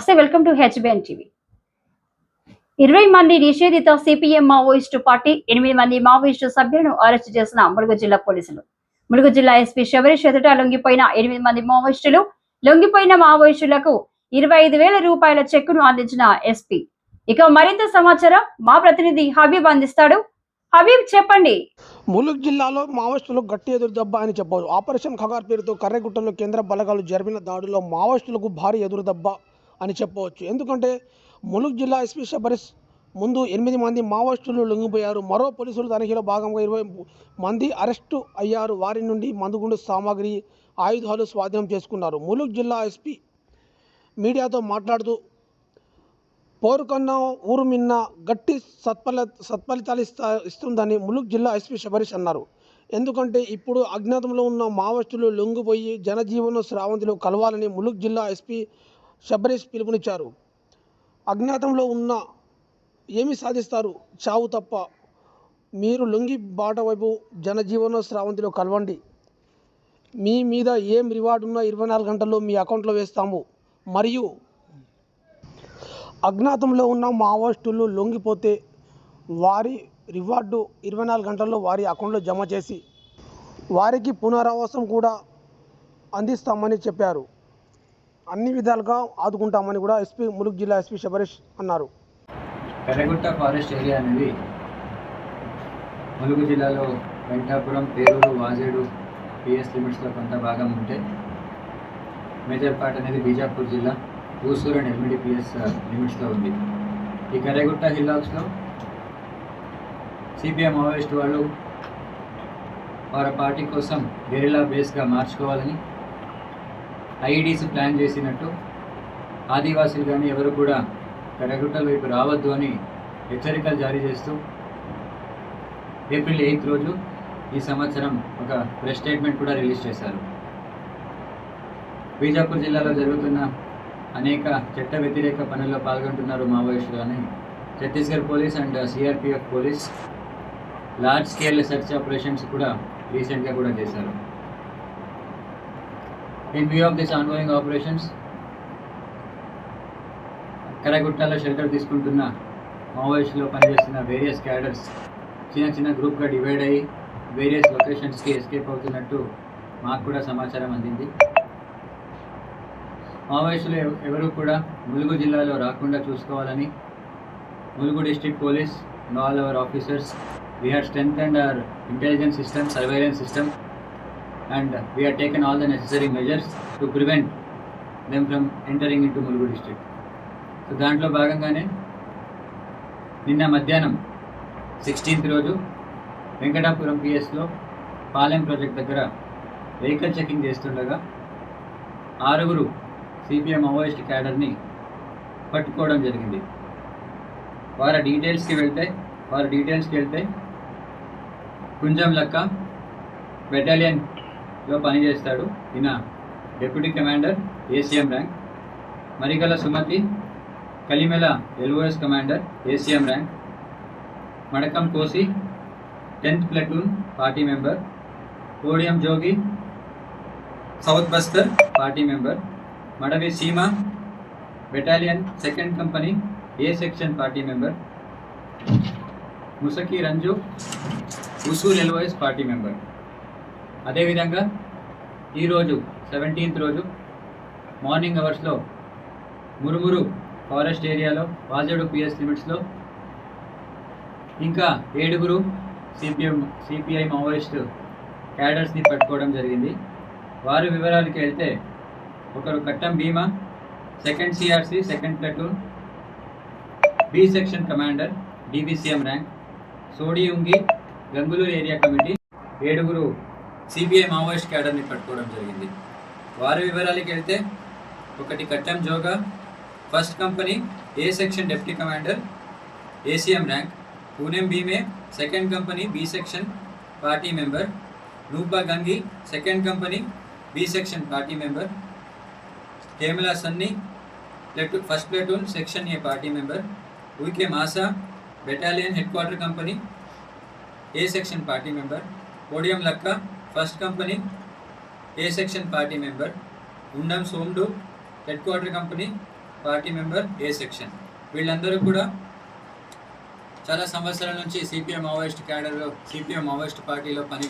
నమస్తే welcome to HBN TV. ఇరవై మంది నిషేధిత సిపిఎం మావోయిస్టు పార్టీ ఎనిమిది మంది మావోయిస్టు సభ్యులను అరెస్టు చేసిన ములుగు జిల్లా పోలీసులు. ములుగు జిల్లా ఎస్పీ శబరీష్ ఎదుట లొంగిపోయిన ఎనిమిది మంది మావోయిస్టులు లొంగిపోయిన మావోయిస్టులకు ఇరవై ఐదు వేల రూపాయల చెక్కును అందించిన ఎస్పీ. ఇక మరింత సమాచారం మా ప్రతినిధి హబీబ్ అందిస్తాడు. హబీబ్ చెప్పండి. ములుగు జిల్లాలో మావోయిస్టులకు గట్టి ఎదురు దెబ్బ అని చెప్పవచ్చు. ఆపరేషన్ ఖగార్ పేరుతో కర్రెగుట్టలో కేంద్ర బలగాలు జరిపిన దాడిలో మావోయిస్టులకు భారీ ఎదురు దెబ్బ అని చెప్పవచ్చు. ఎందుకంటే ములుగు జిల్లా ఎస్పీ శబరిస్ ముందు ఎనిమిది మంది మావోయిస్టులు లొంగిపోయారు. మరో పోలీసులు తనిఖీలో భాగంగా ఇరవై మంది అరెస్టు అయ్యారు. వారి నుండి మందుగుండు సామాగ్రి ఆయుధాలు స్వాధీనం చేసుకున్నారు. ములుగు జిల్లా ఎస్పీ మీడియాతో మాట్లాడుతూ పోరుకన్నా ఊరు మిన్న గట్టి సత్ఫల సత్ఫలితాలు ఇస్తా ఇస్తుందని ములుగు జిల్లా ఎస్పీ శబరీష్ అన్నారు. ఎందుకంటే ఇప్పుడు అజ్ఞాతంలో ఉన్న మావోయిస్టులు లొంగిపోయి జనజీవన స్రావంతిలో కలవాలని ములుగు జిల్లా ఎస్పీ షబరీష్ పిలుపునిచ్చారు. అజ్ఞాతంలో ఉన్న ఏమి సాధిస్తారు? చావు తప్ప మీరు లొంగి బాట వైపు జనజీవన స్రావంతిలో కలవండి. మీ మీద ఏం రివార్డు ఉన్నా ఇరవై నాలుగు గంటల్లో మీ అకౌంట్లో వేస్తాము. మరియు అజ్ఞాతంలో ఉన్న మావోయిస్టులు లొంగిపోతే వారి రివార్డు ఇరవై నాలుగు గంటల్లో వారి అకౌంట్లో జమ చేసి వారికి పునరావాసం కూడా అందిస్తామని చెప్పారు. అన్ని విధాలుగా ఆదుకుంటామని కూడా ఎస్పీ ములుగు జిల్లా ఎస్పీ శబరీష్ అన్నారు. పెరగుట్ట ఫారెస్ట్ ఏరియా అనేది ములుగు జిల్లాలో వెంకటాపురం పేరూరు వాజేడు పిఎస్ లిమిట్స్లో కొంత భాగం ఉంటే మేజర్ పార్ట్ అనేది బీజాపూర్ జిల్లా ఊసూరు అండ్ ఎల్మిడి పిఎస్ లిమిట్స్లో ఉంది. ఈ కరేగుట్ట హిల్లాక్స్లో సిపిఎం మావోయిస్ట్ వాళ్ళు వారి పార్టీ కోసం గెరిలా బేస్గా మార్చుకోవాలని ఐఈడీస్ ప్లాన్ చేసినట్టు ఆదివాసీలు కానీ ఎవరు కూడా కరగుట్టల వైపు రావద్దు అని హెచ్చరికలు జారీ చేస్తూ ఏప్రిల్ ఎయిత్ రోజు ఈ సంవత్సరం ఒక ప్రెస్ స్టేట్మెంట్ కూడా రిలీజ్ చేశారు. బీజాపూర్ జిల్లాలో జరుగుతున్న అనేక చట్ట వ్యతిరేక పనుల్లో పాల్గొంటున్నారు మావోయిస్టులు అని Chhattisgarh police and C R P F police. Large scale search operations కూడా రీసెంట్గా కూడా చేశారు. In view of this ongoing operations కరగుట్టలో shelter తీసుకుంటున్న మావోయిస్టులో పనిచేస్తున్న వేరియస్ క్యాడర్స్ చిన్న చిన్న గ్రూప్గా డివైడ్ అయ్యి వేరియస్ లొకేషన్స్కి ఎస్కేప్ అవుతున్నట్టు మాకు కూడా సమాచారం అందింది. మావోయిస్టులు ఎవరు కూడా ములుగు జిల్లాలో రాకుండా చూసుకోవాలని Mulugu district police all our officers we had strength and our intelligence system surveillance system and we have taken all the necessary measures to prevent them from entering into Mulugu district so దాంట్లో భాగంగానే నిన్న మధ్యాహ్నం sixteenth రోజు వెంకటాపురం పిఎస్లో Palem project దగ్గర vehicle checking చేస్తుండగా ఆరుగురు CPM Maoist క్యాడర్ని పట్టుకోవడం జరిగింది. వారి డీటెయిల్స్కి వెళ్తే వారి డీటెయిల్స్కి వెళ్తే కుంజం లక్క బెటాలియన్ లో పనిచేస్తాడు ఈయన deputy commander A C M rank Marigala Sumathi Kalimela L O S commander A C M rank Madakam Kosi tenth platoon party member Podiyam Jogi south Bastar party member Madavi Seema battalion second company A section party member Musaki Ranju Usur L O S party member అదేవిధంగా ఈరోజు seventeenth రోజు morning అవర్స్లో మురుమురు forest ఏరియాలో Vajedu PS లిమిట్స్లో ఇంకా ఏడుగురు CPM CPI Maoist క్యాడర్స్ని పట్టుకోవడం జరిగింది. వారి వివరాలకి వెళ్తే ఒకరు Kattam Bhima second C R C second platoon B section commander D B C M rank Sodiyungi Gangaluru area committee ఏడుగురు సిబిఐ మావోయిస్ట్ క్యాడర్ని పట్టుకోవడం జరిగింది. వారి వివరాలకి వెళ్తే ఒకటి Kattam Joga first company A section deputy commander A C M rank Punem Bhime second company B section party member Rupa Gangi second company B section party member Kemala Sunni platoon first platoon section A party member Uke Masa battalion head quarter company A section party member Podiyam Lakka first company A section party member Undam Somdu head quarter company party member A section వీళ్ళందరూ కూడా చాలా సంవత్సరాల నుంచి CPM Maoist క్యాడర్లో CPM Maoist పార్టీలో పని